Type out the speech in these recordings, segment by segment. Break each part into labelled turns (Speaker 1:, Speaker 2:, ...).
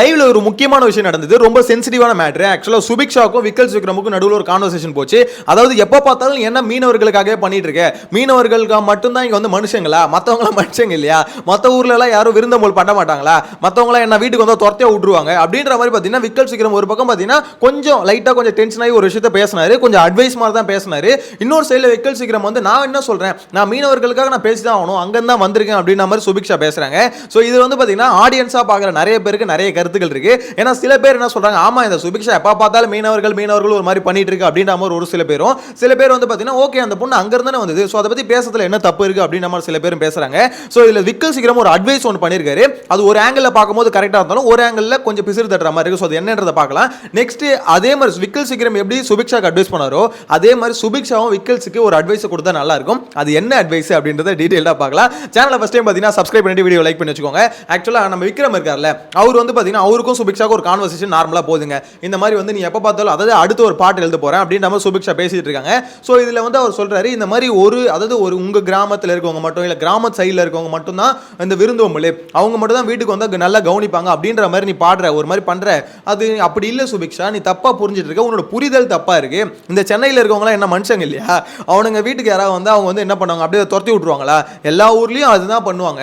Speaker 1: லைவ்ல ஒரு முக்கியமான விஷயம் நடந்தது. ரொம்ப சென்சிட்டிவான மேட்ரு ஆக்சுவலாக சுபிக்ஷாக்கும் விக்கல் விக்ரமுக்கும் நடுவில் ஒரு கான்வர்சேஷன் போச்சு. அதாவது எப்போ பார்த்தாலும் என்ன மீனவர்களுக்காகவே பண்ணிட்டு இருக்க? மீனவர்களுக்காக மட்டும்தான் இங்கே வந்து மனுஷங்களா? மற்றவங்களாம் மனுஷங்க இல்லையா? மற்ற ஊர்லலாம் யாரும் விருந்தம்போல் பண்ண மாட்டாங்களா? மற்றவங்களாம் என்ன வீட்டுக்கு வந்து துரத்தையாக விட்ருவாங்க அப்படின்ற மாதிரி பார்த்தீங்கன்னா விக்கல் விக்ரம் ஒரு பக்கம் பார்த்தீங்கன்னா கொஞ்சம் லைட்டாக கொஞ்சம் டென்ஷன் ஆகி ஒரு விஷயத்த பேசினாரு. கொஞ்சம் அட்வைஸ் மாதிரி தான் பேசினாரு. இன்னொரு சைடில் விக்கல் விக்ரம் வந்து நான் என்ன சொல்கிறேன் நான் மீனவர்களுக்காக நான் பேசி தான் ஆகணும். அங்கே தான் வந்திருக்கேன் அப்படின்ற மாதிரி சுபிக்ஷா பேசுகிறாங்க ஸோ இது வந்து பார்த்தீங்கன்னா ஆடியன்ஸாக பார்க்குற நிறைய பேருக்கு நிறைய கருத்து கருத்துக்கள் இருக்கு. ஏன்னா சில பேர் என்ன சொல்றாங்க ஆமா இந்த சுபிக்ஷா எப்போ பார்த்தாலும் மீனவர்கள் மீனவர்கள் ஒரு மாதிரி பண்ணிட்டு இருக்கு அப்படின்ற மாதிரி ஒரு சில பேரும் சில பேர் வந்து பார்த்தீங்கன்னா ஓகே அந்த பொண்ணு அங்க இருந்தானே வந்தது. ஸோ அதை பத்தி பேசுறதுல என்ன தப்பு இருக்கு அப்படின்ற மாதிரி சில பேரும் பேசுறாங்க. ஸோ இதுல விக்கல் சீக்கிரம் ஒரு அட்வைஸ் ஒன்று பண்ணியிருக்காரு அது ஒரு ஆங்கிள் பார்க்கும்போது கரெக்டாக இருந்தாலும் ஒரு ஆங்கிள் கொஞ்சம் பிசிறு தட்டுற மாதிரி இருக்கு. ஸோ அது என்னன்றதை பார்க்கலாம். நெக்ஸ்ட் அதே மாதிரி விக்கல் சீக்கிரம் எப்படி சுபிக்ஷாக்கு அட்வைஸ் பண்ணாரோ அதே மாதிரி சுபிக்ஷாவும் விக்கல்ஸுக்கு ஒரு அட்வைஸ் கொடுத்தா நல்லா இருக்கும். அது என்ன அட்வைஸ் அப்படின்றத டீட்டெயிலாக பார்க்கலாம். சேனலை ஃபஸ்ட் டைம் பார்த்தீங்கன்னா சப்ஸ்கிரைப் பண்ணிட்டு வீடியோ லைக் பண்ணி வச்சுக்கோங்க. ஆக்சுவலாக நம்ம விக்ரம் இருக்கார்ல அவர் வந்து பார்த்தீங்கன்னா அவருக்கும் சுபிக்ஷாக்கும் ஒரு கான்வர்சேஷன் நார்மலாக போதுங்க. இந்த மாதிரி வந்து நீ எப்போ பார்த்தாலும் அதாவது அடுத்து ஒரு பாட்டு எழுத போகிறேன் அப்படின்ற மாதிரி சுபிக்ஷா பேசிகிட்டு இருக்காங்க. ஸோ இதில் வந்து அவர் சொல்கிறாரு இந்த மாதிரி ஒரு அதாவது ஒரு உங்கள் கிராமத்தில் இருக்கவங்க மட்டும் இல்லை கிராம சைடில் இருக்கவங்க மட்டும்தான் இந்த விருந்தோம்பல். அவங்க மட்டும் தான் வீட்டுக்கு வந்து நல்லா கவனிப்பாங்க அப்படின்ற மாதிரி நீ பாடுற ஒரு மாதிரி பண்ணுற அது அப்படி இல்லை சுபிக்ஷா நீ தப்பாக புரிஞ்சிட்டு இருக்க உன்னோட புரிதல் தப்பாக இருக்குது இந்த சென்னையில் இருக்கவங்களாம் என்ன மனுஷங்க இல்லையா? அவனுங்க வீட்டுக்கு யாராவது வந்து அவங்க வந்து என்ன பண்ணுவாங்க? அப்படியே துரத்தி விட்ருவாங்களா எல்லா ஊர்லேயும் அதுதான் பண்ணுவாங்க.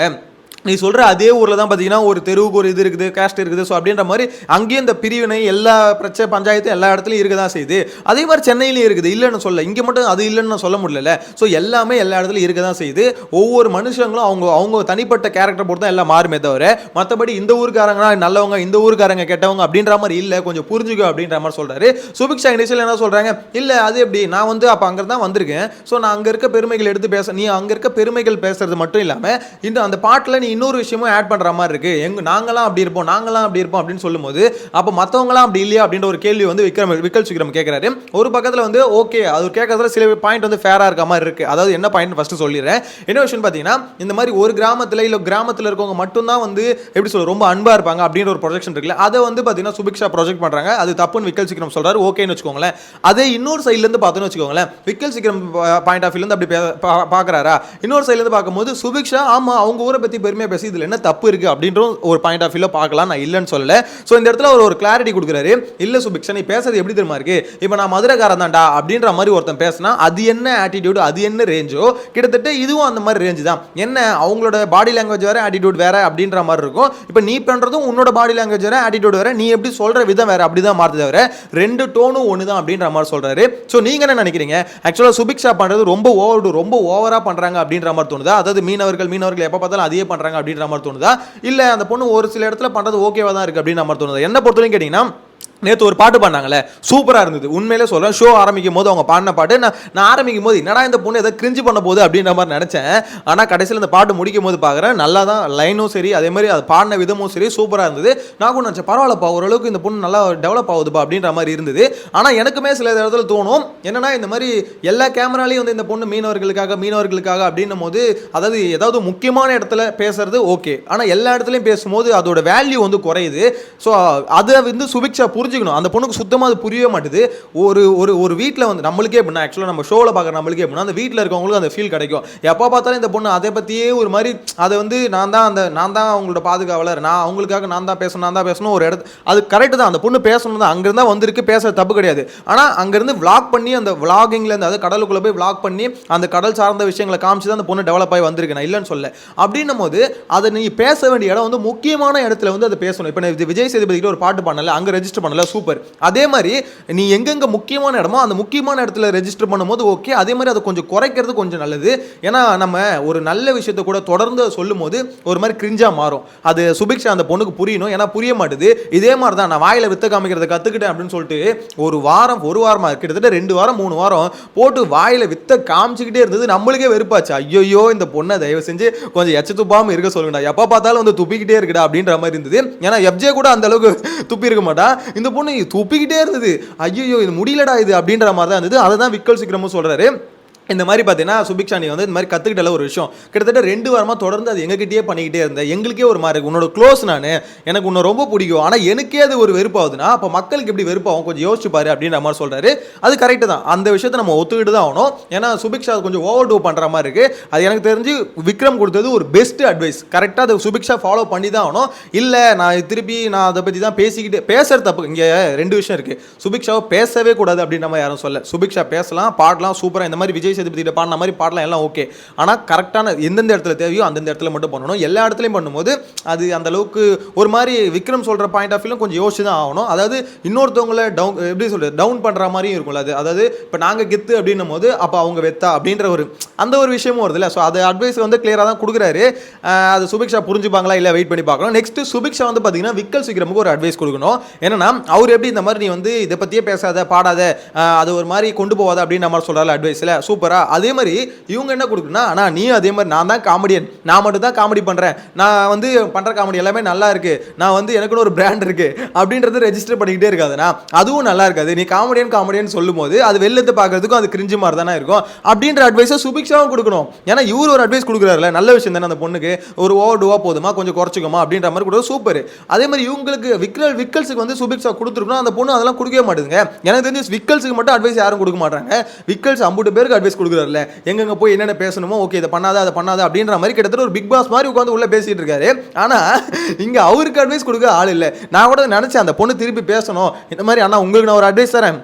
Speaker 1: நீ சொல்கிற அதே ஊரில் தான் பார்த்தீங்கன்னா ஒரு தெருவுக்கு ஒரு இது இருக்குது கேஸ்ட் இருக்குது. ஸோ அப்படின்ற மாதிரி அங்கேயும் இந்த பிரிவினை எல்லா பிரச்சனை பஞ்சாயத்து எல்லா இடத்துலையும் இருக்க தான் செய்யுது. அதே மாதிரி சென்னையிலையும் இருக்குது. இல்லைன்னு சொல்ல இங்கே மட்டும் அது இல்லைன்னு நான் சொல்ல முடியல ஸோ எல்லாமே எல்லா இடத்துலையும் இருக்க தான் செய்யுது. ஒவ்வொரு மனுஷங்களும் அவங்க அவங்க தனிப்பட்ட கேரக்டர் பொறுத்து தான் எல்லாம் மாறுமே தவிர மற்றபடி இந்த ஊருக்காரங்க நல்லவங்க இந்த ஊருக்காரங்க கெட்டவங்க அப்படின்ற மாதிரி இல்லை. கொஞ்சம் புரிஞ்சுக்கோ அப்படின்ற மாதிரி சொல்கிறாரு சுபிக்ஷா இனிஷியல் என்ன சொல்கிறாங்க இல்லை அது எப்படி? நான் வந்து அப்போ அங்கே தான் வந்திருக்கேன். ஸோ நான் அங்கே இருக்க பெருமைகள் எடுத்து பேச நீ அங்கே இருக்க பெருமைகள் பேசுறது மட்டும் இல்லாமல் இன்னும் அந்த பாட்டில் நீ இன்னொரு விஷயமும் ஆட் பண்ணுற மாதிரி இருக்குது எங்கள் நாங்களாம் அப்படி இருப்போம் நாங்களாம் அப்படி இருப்போம் அப்படின்னு சொல்லும்போது அப்போ மற்றவங்களாம் அப்படி இல்லையா அப்படின்ற ஒரு கேள்வி வந்து விக்ரம் விக்கல் சுக்ரம் கேட்குறாரு ஒரு பக்கத்தில் வந்து ஓகே அது கேட்கறதுல சில பாயிண்ட் வந்து ஃபேராக இருக்க மாதிரி இருக்குது அதாவது என்ன பாயிண்ட் ஃபஸ்ட்டு சொல்லிடுறேன். என்ன விஷயம் பார்த்தீங்கன்னா இந்த மாதிரி ஒரு கிராமத்தில் இல்லை கிராமத்தில் இருக்கவங்க மட்டும்தான் வந்து எப்படி சொல்ல ரொம்ப அன்பாக இருப்பாங்க அப்படின்ற ஒரு ப்ரொஜெக்ஷன் இருக்குல்ல அதை வந்து பார்த்தீங்கன்னா சுபிக்ஷா ப்ரொஜெக்ட் பண்ணுறாங்க அது தப்புன்னு விக்கல் சிக்ரம் சொல்கிறாரு ஓகேன்னு வச்சுக்கோங்களேன். அதே இன்னொரு சைட்லேருந்து பார்த்தோன்னு வச்சுக்கோங்களேன் விக்கல் சிக்ரம் பாயிண்ட் ஆஃப் வியூலேருந்து அப்படி பார்க்குறாரா பார்க்கறாரா இன்னொரு சைட்லேருந்து பார்க்கும்போது சுபிக்ஷா ஆமாம் அவங்க ஊரை பற்றி பெருமை பெருமையாக பேசி இதில் என்ன தப்பு இருக்கு? அப்படின்ற ஒரு பாயிண்ட் ஆஃப் வியூவில் பார்க்கலாம். நான் இல்லைன்னு சொல்லலை. ஸோ இந்த இடத்துல அவர் ஒரு கிளாரிட்டி கொடுக்குறாரு. இல்ல சுபிக்ஷா நீ பேசுறது எப்படி தெரியுமா இருக்கு? இப்போ நான் மதுரைக்காரன் தான்டா அப்படின்ற மாதிரி ஒருத்தன் பேசினா அது என்ன ஆட்டிடியூட் அது என்ன ரேஞ்சோ கிட்டத்தட்ட இதுவும் அந்த மாதிரி ரேஞ்சு தான். என்ன அவங்களோட பாடி லாங்குவேஜ் வேற ஆட்டிடியூட் வேற அப்படின்ற மாதிரி இருக்கும். இப்போ நீ பண்றதும் உன்னோட பாடி லாங்குவேஜ் வேறு ஆட்டிடியூட் வேற. நீ எப்படி சொல்ற விதம் வேற அப்படிதான் மாறுது தவிர ரெண்டு டோனும் ஒன்று தான் அப்படின்ற மாதிரி சொல்றாரு. ஸோ நீங்க என்ன நினைக்கிறீங்க? ஆக்சுவலாக சுபிக்ஷா பண்றது ரொம்ப ஓவர் ரொம்ப ஓவரா பண்றாங்க அப்படின்ற மாதிரி தோணுதா? அதாவது மீனவர்கள் மீனவர்கள் எப்போ பார்த்தாலும் அதே பண்ணுறாங்க பண்ணுறாங்க அப்படின்ற மாதிரி தோணுதா? இல்ல அந்த பொண்ணு ஒரு சில இடத்துல பண்றது ஓகேவா தான் இருக்கு அப்படின்ற மாதிரி தோணுதா? என்ன பொறுத்தவரைக்கும் கேட்டீங்கன்னா நேற்று ஒரு பாட்டு பாடினாங்களே சூப்பராக இருந்தது. உண்மையிலே சொல்கிறேன் ஷோ ஆரம்பிக்கும் போது அவங்க பாடின பாட்டு நான் நான் ஆரம்பிக்கும் போது என்னடா இந்த பொண்ணு எதை கிரிஞ்சு பண்ண போகுது அப்படின்ற மாதிரி நினச்சேன். ஆனால் கடைசியில் இந்த பாட்டு முடிக்கும் போது பார்க்குறேன் நல்லா தான் லைனும் சரி அதே மாதிரி அது பாடின விதமும் சரி சூப்பராக இருந்தது. நான் கூட நினச்சேன் பரவாயில்லப்பா ஓரளவுக்கு இந்த பொண்ணு நல்லா டெவலப் ஆகுதுப்பா அப்படின்ற மாதிரி இருந்தது. ஆனால் எனக்குமே சில இடத்துல தோணும் என்னன்னா இந்த மாதிரி எல்லா கேமராலையும் வந்து இந்த பொண்ணு மீனவர்களுக்காக மீனவர்களுக்காக அப்படின்னும் போது அதாவது ஏதாவது முக்கியமான இடத்துல பேசுறது ஓகே ஆனால் எல்லா இடத்துலையும் பேசும்போது அதோட வேல்யூ வந்து குறையுது. ஸோ அதை வந்து சுபிக்ஷா புரிஞ்சுக்கணும். அந்த பொண்ணுக்கு சுத்தமாக அது புரியவே மாட்டுது. ஒரு ஒரு ஒரு வீட்டில் வந்து நம்மளுக்கே எப்படின்னா ஆக்சுவலாக நம்ம ஷோவில் பார்க்குற நம்மளுக்கே எப்படின்னா அந்த வீட்டில் இருக்கவங்களுக்கு அந்த ஃபீல் கிடைக்கும். எப்போ பார்த்தாலும் இந்த பொண்ணு அதை பற்றியே ஒரு மாதிரி அதை வந்து நான் தான் அந்த நான் தான் அவங்களோட பாதுகாவலர். நான் அவங்களுக்காக நான் தான் பேசணும் நான் தான் பேசணும் ஒரு இடத்து அது கரெக்டு தான். அந்த பொண்ணு பேசணும் தான். அங்கேருந்தா வந்திருக்கு பேச தப்பு கிடையாது. ஆனால் அங்கேருந்து விளாக் பண்ணி அந்த vloggingல இருந்து அதாவது கடலுக்குள்ளே போய் விளாக் பண்ணி அந்த கடல் சார்ந்த விஷயங்களை காமிச்சு தான் அந்த பொண்ணு டெவலப் ஆகி வந்திருக்கு. நான் இல்லைன்னு சொல்ல அப்படின்னும் போது அதை நீ பேச வேண்டிய இடம் வந்து முக்கியமான இடத்துல வந்து அதை பேசணும். இப்போ விஜய் சேதுபதிக்கு ஒரு பாட்டு பண்ணல அங்கே ரெஜிஸ்டர் பண்ணல. சூப்பர் அதே மாதிரி நீ எங்கெங்க முக்கியமான இடமோ அந்த முக்கியமான இடத்துல ரெஜிஸ்டர் பண்ணும்போது ஓகே அதே மாதிரி அதை கொஞ்சம் குறைக்கிறது கொஞ்சம் நல்லது. ஏன்னா நம்ம ஒரு நல்ல விஷயத்தை கூட தொடர்ந்து சொல்லும் போது ஒரு மாதிரி கிரிஞ்சாக மாறும். அது சுபிக்ஷா அந்த பொண்ணுக்கு புரியணும். ஏன்னா புரிய மாட்டுது. இதே மாதிரி தான் நான் வாயில் வித்த காமிக்கிறத கற்றுக்கிட்டேன் அப்படின்னு சொல்லிட்டு ஒரு வாரம் ஒரு வாரமாக கிட்டத்தட்ட ரெண்டு வாரம் மூணு வாரம் போட்டு வாயில் வித்த காமிச்சிக்கிட்டே இருந்தது நம்மளுக்கே வெறுப்பாச்சு. ஐயோ இந்த பொண்ணை தயவு செஞ்சு கொஞ்சம் எச்ச துப்பாமல் இருக்க சொல்லுங்கடா. எப்போ பார்த்தாலும் வந்து துப்பிக்கிட்டே இருக்குடா அப்படின்ற மாதிரி இருந்தது. ஏன்னா எஃப்ஜே கூட அந்த அளவுக்கு துப்பி இருக்க மாட்டா. இந்த பொண்ணு துப்பிக்கிட்டே இருந்தது. ஐயோ இது முடியலடா இது அப்படின்ற மாதிரி தான் இருந்தது. அதை தான் விக்கல் சிக்ரமும் சொல்றாரு. இந்த மாதிரி பார்த்தீங்கன்னா சுபிக்ஷா நீ வந்து இந்த மாதிரி கற்றுக்கிட்டல ஒரு விஷயம். கிட்டத்தட்ட ரெண்டு வாரமாக தொடர்ந்து அது எங்ககிட்டயே பண்ணிக்கிட்டே இருந்தேன். எங்களுக்கே ஒரு மாதிரி உன்னோட க்ளோஸ் நான் எனக்கு உன்னை ரொம்ப பிடிக்கும். ஆனால் எனக்கே அது ஒரு வெறுப்பாகுதுன்னா அப்போ மக்களுக்கு எப்படி வெறுப்பாகும்? கொஞ்சம் யோசிச்சு பாரு அப்படின்ற மாதிரி சொல்கிறாரு அது கரெக்டு தான். அந்த விஷயத்தை நம்ம ஒத்துக்கிட்டு தான் ஆகணும். ஏன்னா சுபிக்ஷா கொஞ்சம் ஓவர் டூ பண்ணுற மாதிரி இருக்குது அது எனக்கு தெரிஞ்சு விக்ரம் கொடுத்தது ஒரு பெஸ்ட் அட்வைஸ் கரெக்டாக அதை சுபிக்ஷா ஃபாலோ பண்ணி தான் ஆகணும். இல்லை நான் திருப்பி நான் அதை பற்றி தான் பேசிக்கிட்டு பேசுறது தப்பு. இங்கே ரெண்டு விஷயம் இருக்குது சுபிக்ஷாவை பேசவே கூடாது அப்படின்ற மாதிரி யாரும் சொல்ல. சுபிக்ஷா பேசலாம் பாடலாம் சூப்பராக இந்த மாதிரி விஜய் சேதுபதி கிட்ட பாடின மாதிரி பாடலாம் எல்லாம் ஓகே ஆனால் கரெக்டான எந்தெந்த இடத்துல தேவையோ அந்தந்த இடத்துல மட்டும் பண்ணணும். எல்லா இடத்துலையும் பண்ணும்போது அது அந்த அளவுக்கு ஒரு மாதிரி விக்ரம் சொல்கிற பாயிண்ட் ஆஃப் வியூலும் கொஞ்சம் யோசிச்சு தான் ஆகணும். அதாவது இன்னொருத்தவங்கள டவுன் எப்படி சொல்றது டவுன் பண்ணுற மாதிரியும் இருக்கும்ல அது. அதாவது இப்போ நாங்கள் கெத்து அப்படின்னும் போது அப்போ அவங்க வெத்தா அப்படின்ற ஒரு அந்த ஒரு விஷயமும் வருதுல்ல ஸோ அது அட்வைஸ் வந்து கிளியராக தான் கொடுக்குறாரு. அது சுபிக்ஷா புரிஞ்சுப்பாங்களா இல்லை வெயிட் பண்ணி பார்க்கணும். நெக்ஸ்ட் சுபிக்ஷா வந்து பார்த்தீங்கன்னா விக்கல் சீக்கிரமுக்கு ஒரு அட்வைஸ் கொடுக்கணும். என்னன்னா அவர் எப்படி இந்த மாதிரி நீ வந்து இதை பற்றியே பேசாத பாடாத அது ஒரு மாதிரி கொண்டு போவாத அப்படின்னு நம்ம சொல்கிறாரு அட்வைஸில் சூப்பர் அதே மாதிரி இவங்க என்ன கொடுக்குன்னா ஆனால் நீ அதே மாதிரி நான் தான் காமெடியன் நான் மட்டும் தான் காமெடி பண்ணுறேன் நான் வந்து பண்ணுற காமெடி எல்லாமே நல்லா இருக்கு. நான் வந்து எனக்குன்னு ஒரு பிராண்ட் இருக்கு. அப்படின்றது ரெஜிஸ்டர் பண்ணிக்கிட்டே இருக்காதுண்ணா அதுவும் நல்லா இருக்காது. நீ காமெடியன் காமெடியன் சொல்லும்போது அது வெளிலத்து பார்க்கறதுக்கும் அது கிரிஞ்சு மாதிரி தானே இருக்கும். அப்படின்ற அட்வைஸை சுபிக்ஷாவும் கொடுக்கணும். ஏன்னா இவர் ஒரு அட்வைஸ் கொடுக்குறாருல நல்ல விஷயம் தானே அந்த பொண்ணுக்கு. ஒரு ஓவர் டூவா போதுமா? கொஞ்சம் குறைச்சிக்கோமா? அப்படின்ற மாதிரி கூட சூப்பர் அதே மாதிரி இவங்களுக்கு விக்ரல் விக்கல்ஸுக்கு வந்து சுபிக்ஷா கொடுத்துருக்கணும். அந்த பொண்ணு அதெல்லாம் கொடுக்கவே மாட்டேங்குங்க எனக்கு தெரிஞ்சு விக்கல்ஸுக்கு மட்டும் அட்வைஸ் யாரும் கொடுக்க மாட்டாங்க விக்கல்ஸ் ஐம்பது பேருக்கு அட்வைஸ் கொடுக்குறாருல எங்கெங்க போய் என்னென்ன பேசணுமோ ஓகே இதை பண்ணாத அதை பண்ணாத அப்படின்ற மாதிரி கிட்டத்தட்ட ஒரு பிக் பாஸ் மாதிரி உட்காந்து உள்ள பேசிட்டு இருக்காரு. ஆனா இங்க அவருக்கு அட்வைஸ் கொடுக்க ஆள் இல்லை. நான் கூட நினைச்சேன் அந்த பொண்ணு திருப்பி பேசணும். இந்த மாதிரி அண்ணா உங்களுக்கு நான் ஒரு அட்வைஸ் தரேன்.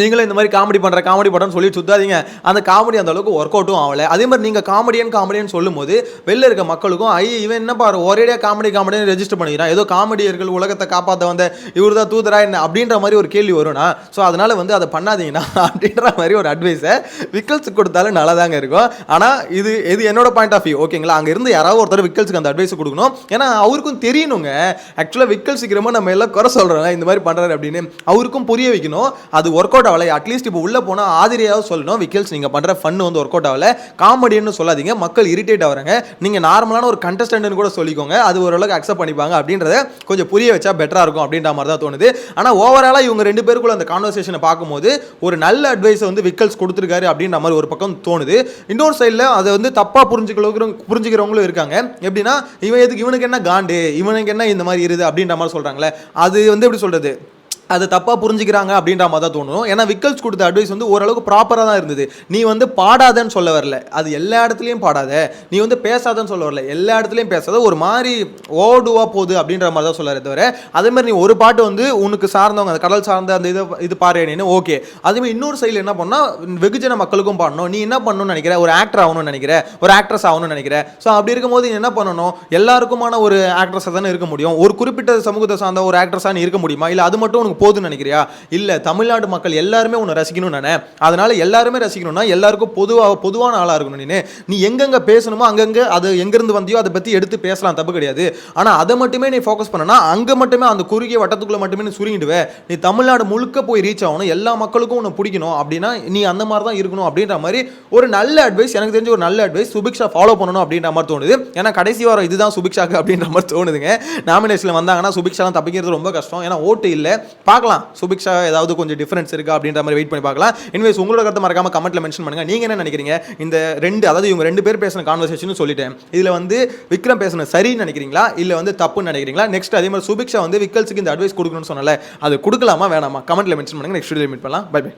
Speaker 1: நீங்களும் இந்த மாதிரி காமெடி பண்ணுற காமெடி படம்னு சொல்லி சுத்தாதீங்க. அந்த காமெடி அந்த அளவுக்கு ஒர்க் அவுட்டும் ஆகலை. அதே மாதிரி நீங்கள் காமெடியன் காமெடியன் சொல்லும்போது வெளில இருக்க மக்களுக்கும் ஐ இவன் என்ன பாரு ஒரேடியாக காமெடி காமெடின்னு ரெஜிஸ்டர் பண்ணிக்கிறான். ஏதோ காமெடியர்கள் உலகத்தை காப்பாற்ற வந்த இவர் தான் தூதரா என்ன அப்படின்ற மாதிரி ஒரு கேள்வி வரும்னா ஸோ அதனால வந்து அதை பண்ணாதீங்கன்னா அப்படின்ற மாதிரி ஒரு அட்வைஸை விக்கல்ஸ் கொடுத்தாலும் நல்லா தாங்க இருக்கும். ஆனால் இது இது என்னோட பாயிண்ட் ஆஃப் வியூ ஓகேங்களா அங்கே இருந்து யாராவது ஒருத்தர் விக்கல்ஸுக்கு அந்த அட்வைஸ் கொடுக்கணும். ஏன்னா அவருக்கும் தெரியணுங்க. ஆக்சுவலாக விக்கல் சீக்கிரமாக நம்ம எல்லாம் குறை சொல்கிறோம் இந்த மாதிரி பண்ணுறாரு அப்படின்னு அவருக்கும் புரிய வைக்கணும். அது ஒர்க் அவுட் ஆகலை அட்லீஸ்ட் இப்போ உள்ளே போனால் ஆதிரியாவது சொல்லணும். விக்கல்ஸ் நீங்கள் பண்ணுற ஃபன் வந்து ஒர்க் அவுட் ஆகலை காமெடின்னு சொல்லாதீங்க. மக்கள் இரிட்டேட் ஆகிறாங்க நீங்கள் நார்மலான ஒரு கண்டஸ்டன்ட்னு கூட சொல்லிக்கோங்க. அது ஓரளவுக்கு அக்செப்ட் பண்ணிப்பாங்க. அப்படின்றத கொஞ்சம் புரிய வச்சா பெட்டராக இருக்கும் அப்படின்ற மாதிரி தான் தோணுது. ஆனால் ஓவராலாக இவங்க ரெண்டு பேருக்குள்ள அந்த கான்வர்சேஷனை பார்க்கும்போது ஒரு நல்ல அட்வைஸை வந்து விக்கல்ஸ் கொடுத்துருக்காரு அப்படின்ற மாதிரி ஒரு பக்கம் தோணுது. இன்னொரு சைடில் அதை வந்து தப்பாக புரிஞ்சுக்கிறவங்க புரிஞ்சுக்கிறவங்களும் இருக்காங்க. எப்படின்னா இவன் எதுக்கு இவனுக்கு என்ன காண்டு இவனுக்கு என்ன இந்த மாதிரி இருது அப்படின்ற மாதிரி சொல்கிறாங்களே அது வந்து எப்படி சொல்கிறது அது தப்பாக புரிஞ்சுக்கிறாங்க அப்படின்ற மாதிரி தான் தோணும். ஏன்னா விக்கல்ஸ் கொடுத்த அட்வைஸ் வந்து ஓரளவுக்கு ப்ராப்பராக தான் இருந்தது. நீ வந்து பாடாதன்னு சொல்ல வரல. அது எல்லா இடத்துலையும் பாடாத. நீ வந்து பேசாதன்னு சொல்ல வரல. எல்லா இடத்துலையும் பேசாத. ஒரு மாதிரி ஓடுவா போகுது அப்படின்ற மாதிரி தான் சொல்லாரே தவிர அதே மாதிரி நீ ஒரு பாட்டு வந்து உனக்கு சார்ந்தவங்க அந்த கடல் சார்ந்த அந்த இது இது பாருன்னு ஓகே. அதேமாதிரி இன்னொரு சைடில் என்ன பண்ணால் வெகுஜன மக்களுக்கும் பாடணும். நீ என்ன பண்ணணும்னு நினைக்கிற? ஒரு ஆக்டர் ஆகணும்னு நினைக்கிற? ஒரு ஆக்ட்ரஸ் ஆகணும்னு நினைக்கிற? ஸோ அப்படி இருக்கும்போது நீ என்ன பண்ணணும்? எல்லாருக்குமான ஒரு ஆக்ட்ரஸாக தானே இருக்க முடியும். ஒரு குறிப்பிட்ட சமூகத்தை சார்ந்த ஒரு ஆக்ட்ரஸாக நீ இருக்க முடியுமா? இல்லை அது மட்டும் உனக்கு போதும்னு நினைக்கிறியா? இல்லை தமிழ்நாடு மக்கள் எல்லாருமே உன்னை ரசிக்கணும் நானே. அதனால எல்லாருமே ரசிக்கணும்னா எல்லாருக்கும் பொதுவாக பொதுவான ஆளாக இருக்கணும் நீ நீ எங்கெங்கே பேசணுமோ அங்கங்கே அது எங்கேருந்து வந்தியோ அதை பற்றி எடுத்து பேசலாம் தப்பு கிடையாது. ஆனால் அதை மட்டுமே நீ ஃபோக்கஸ் பண்ணனா அங்கே மட்டுமே அந்த குறுகிய வட்டத்துக்குள்ளே மட்டுமே நீ சுருங்கிடுவே. நீ தமிழ்நாடு முழுக்க போய் ரீச் ஆகணும் எல்லா மக்களுக்கும் உன்னை பிடிக்கணும். அப்படின்னா நீ அந்த மாதிரி தான் இருக்கணும் அப்படின்ற மாதிரி ஒரு நல்ல அட்வைஸ் எனக்கு தெரிஞ்ச ஒரு நல்ல அட்வைஸ் சுபிக்ஷா ஃபாலோ பண்ணணும் அப்படின்ற மாதிரி தோணுது. ஏன்னா கடைசி வாரம் இதுதான் சுபிக்ஷாக்கு அப்படின்ற மாதிரி தோணுதுங்க. நாமினேஷனில் வந்தாங்கன்னா சுபிக்ஷாலாம் தப்பிக்கிறது ரொம்ப கஷ்டம். ஏன்னா ஓட்டு இல்லை. பார்க்கலாம். சுபிக்ஷா ஏதாவது கொஞ்சம் டிஃபரன்ஸ் இருக்கா அப்படின்ற மாதிரி வெயிட் பண்ணி பார்க்கலாம். இன்வைஸ் உங்களோட கருத்தை மறக்காம கமெண்ட்ல மென்ஷன் பண்ணுங்க. நீங்க என்ன நினைக்கிறீங்க? இந்த ரெண்டு அதாவது இவங்க ரெண்டு பேர் பேசின கான்வர்சேஷன் சொல்லிட்டேன். இதுல வந்து விக்ரம் பேசின சரின்னு நினைக்கிறீங்களா? இல்ல வந்து தப்புன்னு நினைக்கிறீங்களா? நெக்ஸ்ட் அதே மாதிரி சுபிக்ஷா வந்து விக்கல்ஸுக்கு இந்த அட்வைஸ் கொடுக்கணும்னு சொன்னல அது கொடுக்கலாமா வேணாமா? கமெண்ட்ல மென்ஷன் பண்ணுங்க. நெக்ஸ்ட் வீடியோ மீட் பண்ணலாம். Bye bye